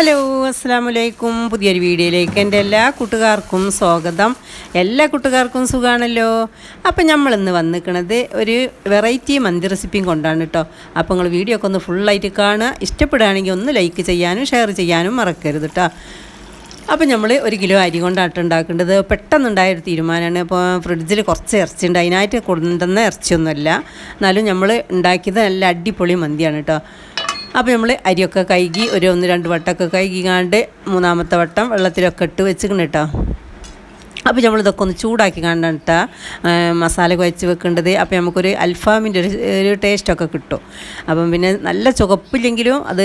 Hello അസ്സാം വലൈക്കും പുതിയൊരു വീഡിയോയിലേക്ക് എന്റെ എല്ലാ കൂട്ടുകാർക്കും സ്വാഗതം. എല്ലാ കൂട്ടുകാർക്കും സുഖമാണല്ലോ അപ്പം നമ്മൾ ഇന്ന് വന്നിക്കണത് ഒരു വെറൈറ്റി മന്തി റെസിപ്പിയും കൊണ്ടാണ് കേട്ടോ. അപ്പോൾ നിങ്ങൾ വീഡിയോ ഒക്കെ ഒന്ന് ഫുള്ളായിട്ട് കാണുക. ഇഷ്ടപ്പെടുകയാണെങ്കിൽ ഒന്ന് ലൈക്ക് ചെയ്യാനും ഷെയർ ചെയ്യാനും മറക്കരുത് കേട്ടോ. അപ്പോൾ നമ്മൾ ഒരു കിലോ അരി കൊണ്ടാട്ട് ഉണ്ടാക്കേണ്ടത്. പെട്ടെന്നുണ്ടായ ഒരു തീരുമാനമാണ്. അപ്പോൾ ഫ്രിഡ്ജിൽ കുറച്ച് ഇറച്ചി ഉണ്ട്. അതിനായിട്ട് കൊണ്ടുവന്ന ഇറച്ചിയൊന്നുമല്ല. എന്നാലും നമ്മൾ ഉണ്ടാക്കിയത് നല്ല അടിപൊളി മന്തിയാണ് കേട്ടോ. അപ്പോൾ നമ്മൾ അരിയൊക്കെ കഴുകി ഒരു ഒന്ന് രണ്ട് വട്ടമൊക്കെ കഴുകിക്കാണ്ട് മൂന്നാമത്തെ വട്ടം വെള്ളത്തിലൊക്കെ ഇട്ട് വെച്ചിക്കണം കേട്ടോ അപ്പോൾ നമ്മളിതൊക്കെ ഒന്ന് ചൂടാക്കി കണ്ടിട്ട് മസാല കുഴച്ച് വെക്കേണ്ടത്. അപ്പോൾ നമുക്കൊരു അൽഫാമിന്റെ ഒരു ഒരു ടേസ്റ്റൊക്കെ കിട്ടും. അപ്പം പിന്നെ നല്ല ചുവപ്പില്ലെങ്കിലും അത്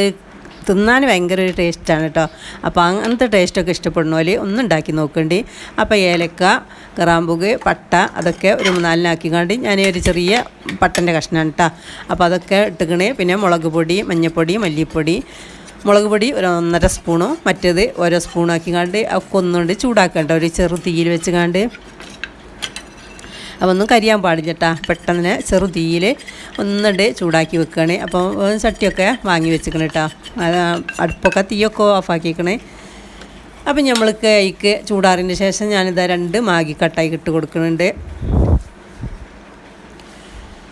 തിന്നാൻ ഭയങ്കര ഒരു ടേസ്റ്റാണ് കേട്ടോ അപ്പോൾ അങ്ങനത്തെ ടേസ്റ്റൊക്കെ ഇഷ്ടപ്പെടുന്നപോലെ ഒന്ന് ഉണ്ടാക്കി നോക്കണ്ടി. അപ്പോൾ ഏലക്ക കറാമ്പുക് പട്ട അതൊക്കെ ഒരു മൂന്നാലിനാക്കി കണ്ട് ഞാൻ ഒരു ചെറിയ പട്ടന്റെ കഷ്ണമാണ് കേട്ടോ അപ്പോൾ അതൊക്കെ ഇട്ടുക്കണേ. പിന്നെ മുളക് പൊടി മഞ്ഞൾപ്പൊടി മല്ലിപ്പൊടി. മുളക് പൊടി ഒരു ഒന്നര സ്പൂണോ മറ്റേത് ഓരോ സ്പൂണാക്കി കണ്ട് ഒക്കെ ഒന്നുകൊണ്ട് ചൂടാക്കണ്ട. ഒരു ചെറു തീയിൽ വെച്ച് കണ്ട് അപ്പോൾ ഒന്നും കരിയാൻ പാടില്ല കേട്ടാ പെട്ടെന്ന് ചെറു തീയിൽ ഒന്നിട്ട് ചൂടാക്കി വെക്കുകയാണ് അപ്പോൾ ചട്ടിയൊക്കെ വാങ്ങി വെച്ചിക്കണം കേട്ടോ അത് അടുപ്പൊക്കെ തീയൊക്കെ ഓഫാക്കിക്കണേ. അപ്പം നമ്മൾക്ക് അതിക്ക് ചൂടാറിന് ശേഷം ഞാനിതാ രണ്ട് മാഗി കട്ടായി ഇട്ട് കൊടുക്കുന്നുണ്ട്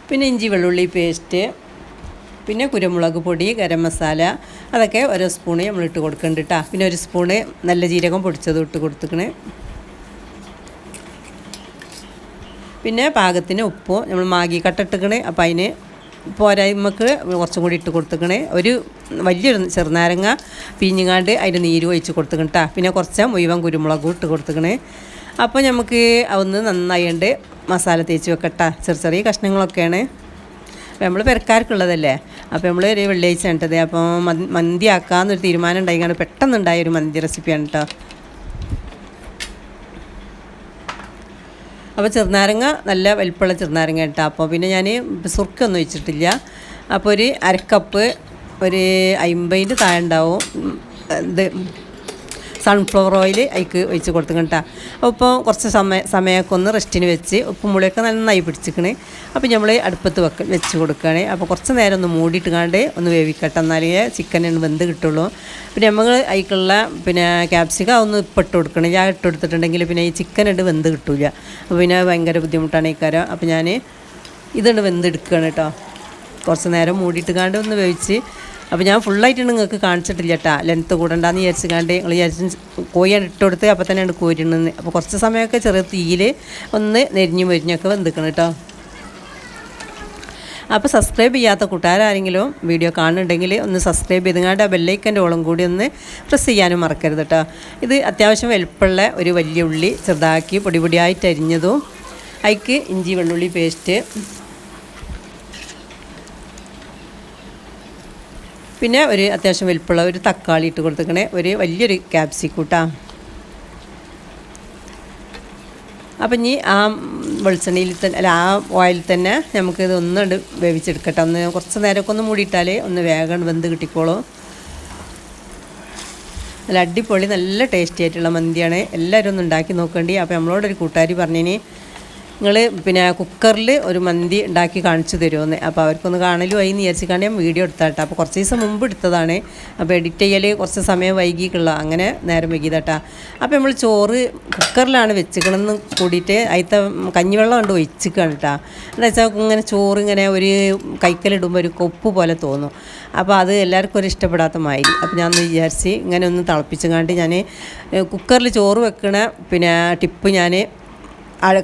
പിന്നെ ഇഞ്ചി വെള്ളുള്ളി പേസ്റ്റ് പിന്നെ കുരുമുളക് പൊടി ഗരം മസാല അതൊക്കെ ഓരോ സ്പൂണ് നമ്മൾ ഇട്ട് കൊടുക്കുന്നുണ്ട് കേട്ടോ പിന്നെ ഒരു സ്പൂണ് നല്ല ജീരകം പൊടിച്ചത് ഇട്ട് കൊടുത്തുക്കണേ. പിന്നെ പാകത്തിന് ഉപ്പ് നമ്മൾ മാഗി കട്ടിട്ടിക്കണേ. അപ്പോൾ അതിന് പോരായ്മക്ക് കുറച്ചും കൂടി ഇട്ട് കൊടുത്തുക്കണേ. ഒരു വലിയൊരു ചെറുനാരങ്ങ പിഞ്ഞുങ്ങാണ്ട് അതിന്റെ നീര് ഒഴിച്ച് കൊടുത്തുക്കണട്ടാ പിന്നെ കുറച്ച് മുഴുവൻ കുരുമുളകും ഇട്ട് കൊടുത്തുക്കണേ. അപ്പോൾ നമുക്ക് അതൊന്ന് നന്നായിണ്ട് മസാല തേച്ച് വെക്കട്ടെ. ചെറിയ ചെറിയ കഷ്ണങ്ങളൊക്കെയാണ്. നമ്മൾ പെരക്കാർക്കുള്ളതല്ലേ? അപ്പോൾ നമ്മൾ ഒരു വെള്ളിയാഴ്ച കണ്ടത്. അപ്പോൾ മന്തി ആക്കാമെന്നൊരു തീരുമാനം ഉണ്ടായിക്കാണ് പെട്ടെന്നുണ്ടായ ഒരു മന്തി റെസിപ്പിയാണ് കേട്ടോ അപ്പോൾ ചെറുനാരങ്ങ നല്ല വലിപ്പമുള്ള ചെറുനാരങ്ങ കേട്ടോ. അപ്പോൾ പിന്നെ ഞാൻ സുർക്കൊന്നും വെച്ചിട്ടില്ല അപ്പോൾ ഒരു അരക്കപ്പ് ഒരു അമ്പതിന്റെ താഴെ ഉണ്ടാവും. ഇത് സൺഫ്ലവർ ഓയിൽ അതിക്ക് ഒഴിച്ച് കൊടുത്തു കേട്ടോ. അപ്പോൾ കുറച്ച് സമയ സമയമൊക്കെ ഒന്ന് റെസ്റ്റിന് വെച്ച് മുളിയൊക്കെ നന്നായി പിടിച്ചിക്കണ് അപ്പോൾ നമ്മൾ അടുപ്പത്ത് വെക്ക വെച്ച് കൊടുക്കുകയാണ്. അപ്പോൾ കുറച്ച് നേരം ഒന്ന് മൂടിയിട്ട് കാണ്ട് ഒന്ന് വേവിക്കട്ടെ. എന്നാലേ ചിക്കൻ വെന്ത് കിട്ടുള്ളൂ. പിന്നെ നമ്മൾ അതിക്കുള്ള പിന്നെ ക്യാപ്സിക്ക ഒന്ന് ഇപ്പം ഇട്ട് കൊടുക്കണം. ഞാൻ ഇട്ട് കൊടുത്തിട്ടുണ്ടെങ്കിൽ പിന്നെ ഈ ചിക്കൻ ഇട്ട് വെന്ത് കിട്ടില്ല അപ്പോൾ പിന്നെ ഭയങ്കര ബുദ്ധിമുട്ടാണ് ഈ കാര്യം. അപ്പോൾ ഞാൻ ഇതുണ്ട് വെന്തെടുക്കുകയാണ് കേട്ടോ. കുറച്ച് നേരം മൂടിയിട്ട് കാണ്ട് ഒന്ന് വേവിച്ച്. അപ്പോൾ ഞാൻ ഫുള്ളായിട്ട് നിങ്ങൾക്ക് കാണിച്ചിട്ടില്ല കേട്ടാ ലെങ്ത്ത് കൂടണ്ടെന്ന് വിചാരിച്ച് കണ്ട് നിങ്ങൾ വിചാരിച്ച് കോഴിയാണ് ഇട്ട് കൊടുത്ത് അപ്പോൾ തന്നെയാണ് കോരിണത് അപ്പോൾ കുറച്ച് സമയമൊക്കെ ചെറിയ തീയിൽ ഒന്ന് നെരിഞ്ഞു മരിഞ്ഞൊക്കെ വെന്തിക്കണം കേട്ടോ അപ്പോൾ സബ്സ്ക്രൈബ് ചെയ്യാത്ത കൂട്ടുകാരാരെങ്കിലും വീഡിയോ കാണുന്നുണ്ടെങ്കിൽ ഒന്ന് സബ്സ്ക്രൈബ് ചെയ്തുകൊണ്ട് ആ ബെല്ലൈക്കന്റെ ഓളം കൂടി ഒന്ന് പ്രസ് ചെയ്യാനും മറക്കരുത് കേട്ടോ ഇത് അത്യാവശ്യം വലുപ്പമുള്ള ഒരു വലിയ ഉള്ളി ചെറുതാക്കി പൊടി പൊടിയായിട്ട് അരിഞ്ഞതും. അതിക്ക് ഇഞ്ചി വെള്ളുള്ളി പേസ്റ്റ് പിന്നെ ഒരു അത്യാവശ്യം വലുപ്പമുള്ള ഒരു തക്കാളി ഇട്ട് കൊടുത്തേക്കണേ ഒരു വലിയൊരു ക്യാപ്സിക്കൂട്ടാ അപ്പം ഇനി ആ വെളിച്ചെണ്ണയിൽ തന്നെ അല്ല ആ ഓയിൽ തന്നെ നമുക്കിത് ഒന്ന് വേവിച്ചെടുക്കട്ടെ. ഒന്ന് കുറച്ച് നേരമൊക്കെ ഒന്ന് മൂടിയിട്ടാൽ ഒന്ന് വേഗം വെന്ത് കിട്ടിക്കോളും. നല്ല അടിപൊളി നല്ല ടേസ്റ്റി ആയിട്ടുള്ള മന്തിയാണ്. എല്ലാവരും ഒന്ന് ഉണ്ടാക്കി നോക്കേണ്ടി. അപ്പോൾ നമ്മളോടൊരു കൂട്ടുകാരി പറഞ്ഞിനി നിങ്ങൾ പിന്നെ കുക്കറിൽ ഒരു മന്തി ഉണ്ടാക്കി കാണിച്ചു തരുമെന്ന്. അപ്പോൾ അവർക്കൊന്ന് കാണലും ആയി വിചാരിച്ചിക്കാണ്ട് ഞാൻ വീഡിയോ എടുത്താട്ടോ. അപ്പോൾ കുറച്ച് ദിവസം മുമ്പ് എടുത്തതാണ്. അപ്പോൾ എഡിറ്റ് ചെയ്യൽ കുറച്ച് സമയം വൈകിക്കുള്ള അങ്ങനെ നേരം വൈകിയതാട്ടാ. അപ്പോൾ നമ്മൾ ചോറ് കുക്കറിലാണ് വെച്ചിക്കണമെന്ന് കൂടിയിട്ട് അതിലത്തെ കഞ്ഞിവെള്ളം കൊണ്ട് ഒഴിച്ചിക്കാണ് കേട്ടോ എന്താ വെച്ചാൽ ഇങ്ങനെ ചോറ് ഇങ്ങനെ ഒരു കൈക്കലിടുമ്പോൾ ഒരു കൊപ്പ് പോലെ തോന്നും. അപ്പോൾ അത് എല്ലാവർക്കും ഒരു ഇഷ്ടപ്പെടാത്ത മാതിരി. അപ്പോൾ ഞാൻ ഒന്ന് വിചാരിച്ച് ഇങ്ങനെ ഒന്ന് തിളപ്പിച്ചുകൊണ്ട് ഞാൻ കുക്കറിൽ ചോറ് വെക്കണ പിന്നെ ടിപ്പ് ഞാൻ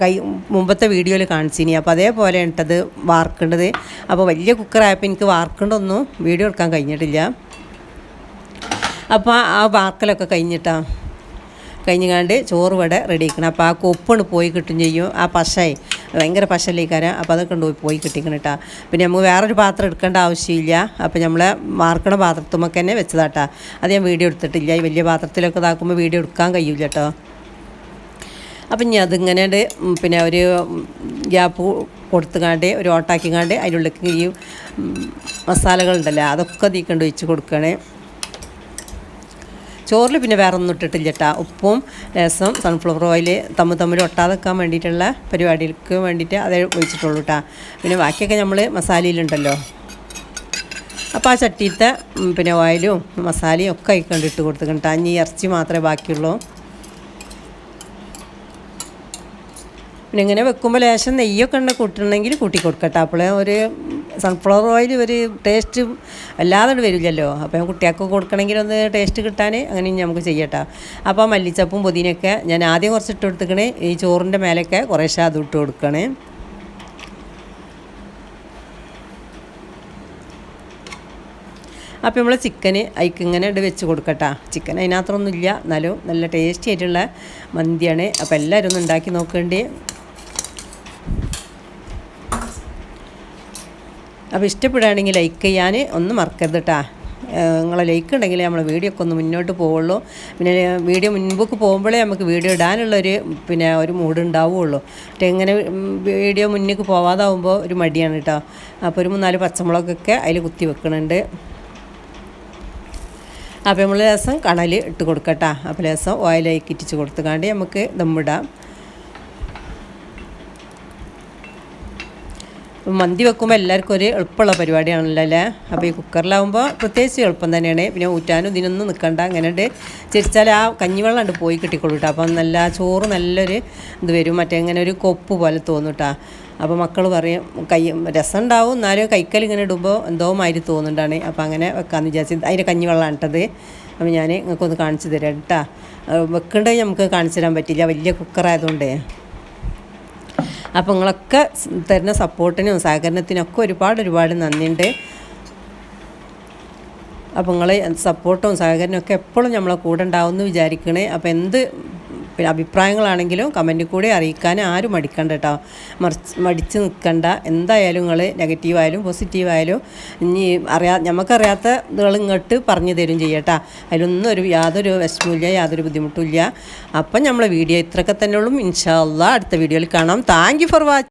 കൈ മുമ്പത്തെ വീഡിയോയിൽ കാണിച്ചിനി. അപ്പോൾ അതേപോലെ ഇട്ടത് വാർക്കേണ്ടത്. അപ്പോൾ വലിയ കുക്കറായപ്പോൾ എനിക്ക് വാർക്കേണ്ടൊന്നും വീഡിയോ എടുക്കാൻ കഴിഞ്ഞിട്ടില്ല. അപ്പോൾ ആ വാർക്കലൊക്കെ കഴിഞ്ഞിട്ടാ. കഴിഞ്ഞാണ്ട് ചോറ് വട റെഡി ആക്കണം അപ്പോൾ ആ കൊപ്പാണ് പോയി കിട്ടും ചെയ്യും. ആ പശായി. ഭയങ്കര പശല്ലേക്കാരം അപ്പോൾ അതൊക്കെ ഉണ്ട് പോയി കിട്ടിക്കണം കേട്ടോ പിന്നെ നമുക്ക് വേറൊരു പാത്രം എടുക്കേണ്ട ആവശ്യമില്ല. അപ്പോൾ നമ്മൾ മാർക്കണ പാത്രത്തുമൊക്കെ തന്നെ വെച്ചതാട്ടാ അത് ഞാൻ വീഡിയോ എടുത്തിട്ടില്ല. ഈ വലിയ പാത്രത്തിലൊക്കെ ഇതാക്കുമ്പോൾ വീഡിയോ എടുക്കാൻ കഴിയില്ല കേട്ടോ അപ്പം ഇനി അതിങ്ങനെ പിന്നെ ഒരു ഗ്യാപ്പ് കൊടുത്തുകാണ്ട് ഒരു ഓട്ടാക്കിക്കാണ്ട് അതിനുള്ളിലേക്ക് ഈ മസാലകളുണ്ടല്ലോ അതൊക്കെ തീക്കണ്ട് ഒഴിച്ച് കൊടുക്കണേ. ചോറിൽ പിന്നെ വേറെ ഒന്നും ഇട്ടിട്ടില്ല കേട്ടോ ഉപ്പും രസം സൺഫ്ലവർ ഓയിൽ തമ്മിൽ തമ്മിൽ ഒട്ടാതെക്കാൻ വേണ്ടിയിട്ടുള്ള പരിപാടികൾക്ക് വേണ്ടിയിട്ട് അതേ ഒഴിച്ചിട്ടുള്ളൂ കേട്ടോ പിന്നെ ബാക്കിയൊക്കെ നമ്മൾ മസാലയിലുണ്ടല്ലോ. അപ്പോൾ ആ ചട്ടിയിലത്തെ പിന്നെ ഓയിലും മസാലയും ഒക്കെ ആയിക്കൊണ്ട് ഇട്ട് കൊടുത്തിട്ടുണ്ട് അഞ്ഞി ഇറച്ചി മാത്രമേ ബാക്കിയുള്ളൂ. പിന്നെ ഇങ്ങനെ വെക്കുമ്പോൾ ലേശം നെയ്യൊക്കെ ഉണ്ട് കൂട്ടണമെങ്കിൽ കൂട്ടി കൊടുക്കട്ടെ അപ്പോൾ ഒരു സൺഫ്ലവർ ഓയിൽ ഒരു ടേസ്റ്റ് അല്ലാതെ വരില്ലല്ലോ. അപ്പം കുട്ടികൾക്ക് കൊടുക്കണമെങ്കിൽ ഒന്ന് ടേസ്റ്റ് കിട്ടാൻ അങ്ങനെ നമുക്ക് ചെയ്യട്ടോ. അപ്പോൾ മല്ലിച്ചപ്പും പുതിനയൊക്കെ ഞാൻ ആദ്യം കുറച്ച് ഇട്ട് കൊടുത്തിക്കണേ. ഈ ചോറിന്റെ മേലെയൊക്കെ കുറേശ്ശെ അത് ഇട്ട് കൊടുക്കണേ. അപ്പോൾ നമ്മൾ ചിക്കൻ അതിക്ക് ഇങ്ങനെ ഇട്ട് വെച്ച് കൊടുക്കട്ടാ. ചിക്കൻ അതിനകത്തൊന്നും ഇല്ല. എന്നാലും നല്ല ടേസ്റ്റി ആയിട്ടുള്ള മന്തിയാണ്. അപ്പോൾ എല്ലാവരും ഒന്ന് ഉണ്ടാക്കി നോക്കേണ്ടി. അപ്പോൾ ഇഷ്ടപ്പെടുകയാണെങ്കിൽ ലൈക്ക് ചെയ്യാൻ ഒന്ന് മറക്കരുത് കേട്ടാ. നിങ്ങളെ ലൈക്ക് ഉണ്ടെങ്കിൽ നമ്മൾ വീഡിയോ ഒക്കെ ഒന്ന് മുന്നോട്ട് പോവുള്ളൂ. പിന്നെ വീഡിയോ മുൻപോക്ക് പോകുമ്പോഴേ നമുക്ക് വീഡിയോ ഇടാനുള്ളൊരു പിന്നെ ഒരു മൂഡ് ഉണ്ടാവുള്ളൂ മറ്റേ ഇങ്ങനെ വീഡിയോ മുന്നേക്ക് പോവാതാവുമ്പോൾ ഒരു മടിയാണ് കേട്ടോ. അപ്പോൾ ഒരു മൂന്നാൽ പച്ചമുളകൊക്കെ അതിൽ കുത്തി വെക്കുന്നുണ്ട് അപ്പോൾ നമ്മൾ ലേസം കണൽ ഇട്ട് കൊടുക്കട്ടാ അപ്പോൾ ലേസം ഓയിലേക്ക് ഇറ്റിച്ച് കൊടുത്തുകാണ്ട് നമുക്ക് ദമ്മിടാം മന്തി വെക്കുമ്പോൾ എല്ലാവർക്കും ഒരു എളുപ്പമുള്ള പരിപാടിയാണല്ലോ അല്ലേ? അപ്പോൾ ഈ കുക്കറിലാവുമ്പോൾ പ്രത്യേകിച്ച് എളുപ്പം തന്നെയാണ്. പിന്നെ ഊറ്റാനും ഇതിനൊന്നും നിൽക്കണ്ട അങ്ങനെ ഉണ്ട് ചിരിച്ചാൽ ആ കഞ്ഞിവെള്ളം ഉണ്ട് പോയി കിട്ടിക്കൊള്ളൂ കേട്ടോ അപ്പം നല്ല ചോറ് നല്ലൊരു ഇത് വരും. മറ്റേ ഇങ്ങനെ ഒരു കൊപ്പ് പോലെ തോന്നും അപ്പോൾ മക്കൾ പറയും കൈ രസം ഉണ്ടാവും എന്നാലും കൈക്കൽ ഇങ്ങനെ ഇടുമ്പോൾ എന്തോ മാതിരി തോന്നുന്നുണ്ടാണ്. അപ്പോൾ അങ്ങനെ വെക്കാമെന്ന് വിചാരിച്ചു അതിന്റെ കഞ്ഞിവെള്ളം ഇട്ടത്. അപ്പോൾ ഞാൻ നിങ്ങൾക്കൊന്ന് കാണിച്ചു തരാം കേട്ടോ വെക്കേണ്ടത് നമുക്ക് കാണിച്ചു തരാൻ പറ്റില്ല. വലിയ കുക്കറായതുകൊണ്ടേ. അപ്പോൾ നിങ്ങളൊക്കെ തരുന്ന സപ്പോർട്ടിനും സഹകരണത്തിനൊക്കെ ഒരുപാട് ഒരുപാട് നന്ദിയുണ്ട്. അപ്പോൾ നിങ്ങൾ സപ്പോർട്ടും സഹകരണമൊക്കെ എപ്പോഴും നമ്മളെ കൂടെ ഉണ്ടാവും എന്ന് വിചാരിക്കണേ. അപ്പോൾ എന്ത് പിന്നെ അഭിപ്രായങ്ങളാണെങ്കിലും കമന്റിൽ കൂടെ അറിയിക്കാൻ ആരും മടിക്കണ്ട കേട്ടോ. മറിച്ച് മടിച്ച് നിൽക്കണ്ട. എന്തായാലും നിങ്ങൾ നെഗറ്റീവായാലും പോസിറ്റീവായാലും ഇനി അറിയാ നമുക്കറിയാത്ത ഇതുകൾ ഇങ്ങോട്ട് പറഞ്ഞു തരും ചെയ്യട്ടാ അതിലൊന്നും ഒരു യാതൊരു വിഷമമില്ല യാതൊരു ബുദ്ധിമുട്ടുമില്ല. അപ്പം നമ്മളെ വീഡിയോ ഇത്രയൊക്കെ തന്നെ ഉള്ളൂ. ഇൻഷാ അള്ളാ അടുത്ത വീഡിയോയിൽ കാണാം. Thank for watching